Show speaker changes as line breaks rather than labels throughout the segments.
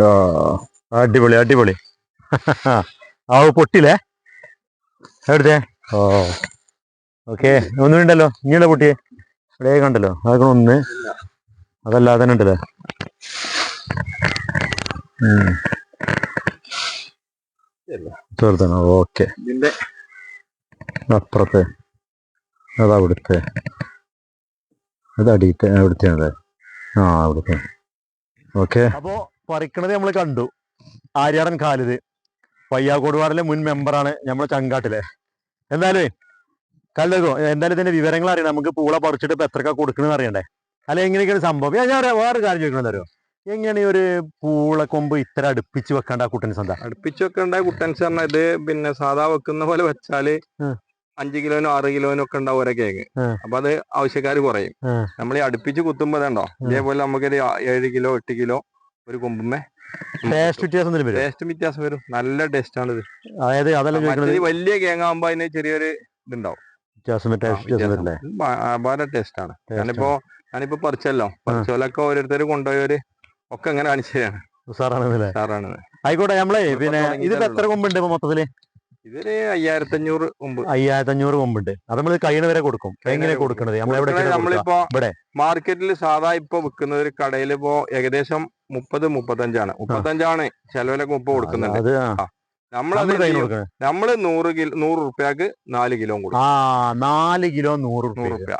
ആ, അടിപൊളി അടിപൊളി. ആവ് പൊട്ടിലേ എവിടുത്തെ? ഓ ഓക്കെ. ഒന്നുണ്ടല്ലോ ഇങ്ങനെ പൊട്ടിയേ? ഇവിടെ കണ്ടല്ലോ. അതൊക്കെ ഒന്ന്. അതല്ലാതെ ഉണ്ടല്ലേ. ചെറുതാണ്. ഓക്കെ. അപ്പുറത്തെ. അതാ അവിടുത്തെ. അത് അടിയിട്ട് അവിടുത്തെ ആ അവിടുത്തെ. ഓക്കെ. അപ്പോ പറിക്കണത് നമ്മൾ കണ്ടു. ആര്യാടൻ ഖാലിദ്. പയ്യാക്കോടുപാടിലെ മുൻ മെമ്പറാണ് നമ്മുടെ ചങ്കാട്ടിലെ. എന്തായാലും കല്ലകോ എന്തായാലും ഇതിന്റെ വിവരങ്ങൾ അറിയണം. നമുക്ക് പൂള പറിച്ചിട്ട് ഇപ്പൊ എത്രക്ക കൊടുക്കണമെന്ന് അറിയണ്ടേ? അല്ല എങ്ങനെയൊക്കെയാണ് സംഭവം? ഞാൻ വേറെ കാര്യം ചോദിക്കണം അറിയോ എങ്ങനെ ഒരു പൂള കൊമ്പ് ഇത്ര അടുപ്പിച്ച് വെക്കേണ്ട കുട്ടൻസ് എന്താ
അടുപ്പിച്ച് വെക്കേണ്ട കുട്ടൻസ് പറഞ്ഞാൽ ഇത് പിന്നെ സാധാ വെക്കുന്ന പോലെ
വെച്ചാൽ
അഞ്ചു കിലോനും ആറ് കിലോനോ ഒക്കെ ഉണ്ടാവും ഓരോ കേക്ക്. അപ്പൊ അത് ആവശ്യക്കാർ കുറയും. നമ്മൾ ഈ അടുപ്പിച്ച് കുത്തുമ്പോ ഇതേപോലെ നമുക്കൊരു ഏഴ് കിലോ എട്ട് കിലോ ഒരു കൊമ്പുമ്മേ.
ടേസ്റ്റ് വ്യത്യാസം എന്തെങ്കിലും വരും
ടേസ്റ്റ് വ്യത്യാസം വരും. നല്ല ടേസ്റ്റ് ആണ് ഇത്
അതായത് അതെല്ലാം ചോദിക്കണത്
മറ്റേത് വലിയ കേങ്ങാകുമ്പോ അതിന് ചെറിയൊരു ഇതുണ്ടാവും.
വ്യത്യാസം
അപാര ടേസ്റ്റ് ആണ്. ഞാനിപ്പോ ഞാനിപ്പോ പറിച്ചല്ലോ. പറിച്ചോലൊക്കെ ഓരോരുത്തർ കൊണ്ടുപോയവര് ഒക്കെ അങ്ങനെ കാണിച്ചു തരാണ്.
ഉസാറാണെന്നല്ലേ
സാറാണ്
ആയിക്കോട്ടെ നമ്മളെ പിന്നെ ഇതിപ്പോ എത്ര കൊമ്പുണ്ട് ഇപ്പൊ മൊത്തത്തിൽ?
ഇതൊരു അയ്യായിരത്തി അഞ്ഞൂറ് മുമ്പ്
അയ്യായിരത്തി അഞ്ഞൂറ് കൊമ്പുണ്ട്. അത് നമ്മൾ കഴിയണ വരെ കൊടുക്കും. എങ്ങനെ കൊടുക്കണത്?
നമ്മളിപ്പോ? മാർക്കറ്റിൽ സാധാ ഇപ്പൊ വിൽക്കുന്ന ഒരു കടയിൽ ഇപ്പോ ഏകദേശം മുപ്പത് മുപ്പത്തഞ്ചാണ്. മുപ്പത്തഞ്ചാണ് ചെലവിലൊക്കെ മുപ്പത് കൊടുക്കുന്നുണ്ട്.
നമ്മളത്
നമ്മൾ നൂറ് കിലോ നൂറ് റുപ്യക്ക് നാല് കിലോ കൊടുക്കും.
ആ നാല് കിലോ നൂറ്
നൂറ്
റുപ്യ.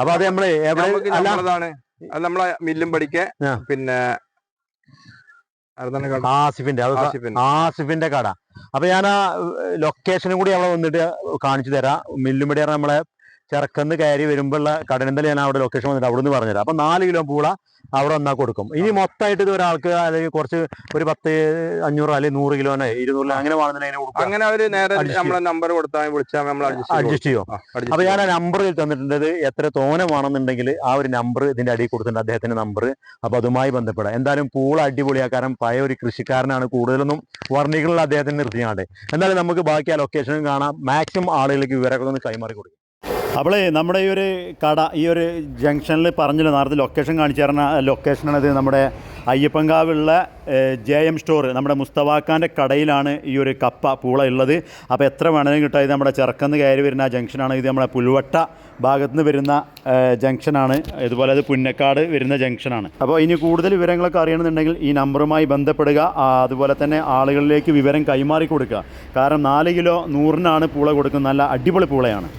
അപ്പൊ അത് നമ്മൾ
നമ്മളതാണ് അത് നമ്മളെ മില്ലും പഠിക്കേ പിന്നെ
ആസിഫിന്റെ
ആസിഫിന്റെ.
കട. അപ്പൊ ഞാൻ ആ ലൊക്കേഷനും കൂടി അവിടെ വന്നിട്ട് കാണിച്ചു തരാം. മില്ലുമ്പടി നമ്മളെ ചെറുക്കന്ന് കയറി വരുമ്പോഴുള്ള കടനന്തല ഞാൻ അവിടെ ലൊക്കേഷൻ വന്നിട്ട് അവിടെ നിന്ന് പറഞ്ഞുതരാം. അപ്പൊ നാല് കിലോ പൂള അവിടെ ഒന്നാ കൊടുക്കും. ഇനി മൊത്തമായിട്ട് ഇത് ഒരാൾക്ക് അല്ലെങ്കിൽ കുറച്ച് ഒരു പത്ത് അഞ്ഞൂറ് അല്ലെങ്കിൽ നൂറ് കിലോനെ ഇരുന്നൂറ് അങ്ങനെ വേണമെന്നുണ്ടെങ്കിൽ
അങ്ങനെ അവർ നേരെ നമ്മളെ നമ്പർ കൊടുത്താൽ വിളിച്ചാൽ നമ്മൾ അഡ്ജസ്റ്റ്
ചെയ്യോ. അപ്പൊ ഞാൻ ആ നമ്പർ തന്നിട്ടുണ്ട്. എത്ര തോന വേണമെന്നുണ്ടെങ്കിൽ ആ ഒരു നമ്പർ ഇതിന്റെ അടിയിൽ കൊടുത്തിട്ടുണ്ട് അദ്ദേഹത്തിന്റെ നമ്പർ അപ്പൊ അതുമായി ബന്ധപ്പെടാം. എന്തായാലും പൂള അടിപൊളിയാക്കാരൻ പഴയ ഒരു കൃഷിക്കാരനാണ്. കൂടുതലൊന്നും വർണികളുള്ള അദ്ദേഹത്തിന് നിർത്തിയാണ്ട്. എന്തായാലും നമുക്ക് ബാക്കി ആ ലൊക്കേഷനും കാണാം. മാക്സിമം ആളുകൾക്ക് വിവരങ്ങളൊന്ന് കൈമാറി കൊടുക്കും. അപ്പോൾ നമ്മുടെ ഈ ഒരു കട ഈ ഒരു ജംഗ്ഷനിൽ പറഞ്ഞില്ല നേരത്തെ ലൊക്കേഷൻ കാണിച്ചു ലൊക്കേഷൻ ലൊക്കേഷനാണിത് നമ്മുടെ അയ്യപ്പങ്കാവുള്ള ജെ എം സ്റ്റോർ നമ്മുടെ മുസ്തവാക്കാന്റെ കടയിലാണ് ഈ ഒരു കപ്പ പൂള ഉള്ളത്. അപ്പോൾ എത്ര വേണമെങ്കിലും കിട്ടുക ഇത് നമ്മുടെ ചെറുക്കന്ന് കയറി വരുന്ന ആ ജംഗ്ഷനാണ് ഇത് നമ്മുടെ പുൽവട്ട ഭാഗത്തു നിന്ന് വരുന്ന ജംഗ്ഷനാണ് ഇതുപോലെ അത് പുന്നക്കാട് വരുന്ന ജംഗ്ഷനാണ് അപ്പോൾ ഇനി കൂടുതൽ വിവരങ്ങളൊക്കെ അറിയണമെന്നുണ്ടെങ്കിൽ ഈ നമ്പറുമായി ബന്ധപ്പെടുക. അതുപോലെ തന്നെ ആളുകളിലേക്ക് വിവരം കൈമാറി കൊടുക്കുക. കാരണം നാല് കിലോ നൂറിനാണ് പൂള കൊടുക്കുന്നത്. നല്ല അടിപൊളി പൂളയാണ്.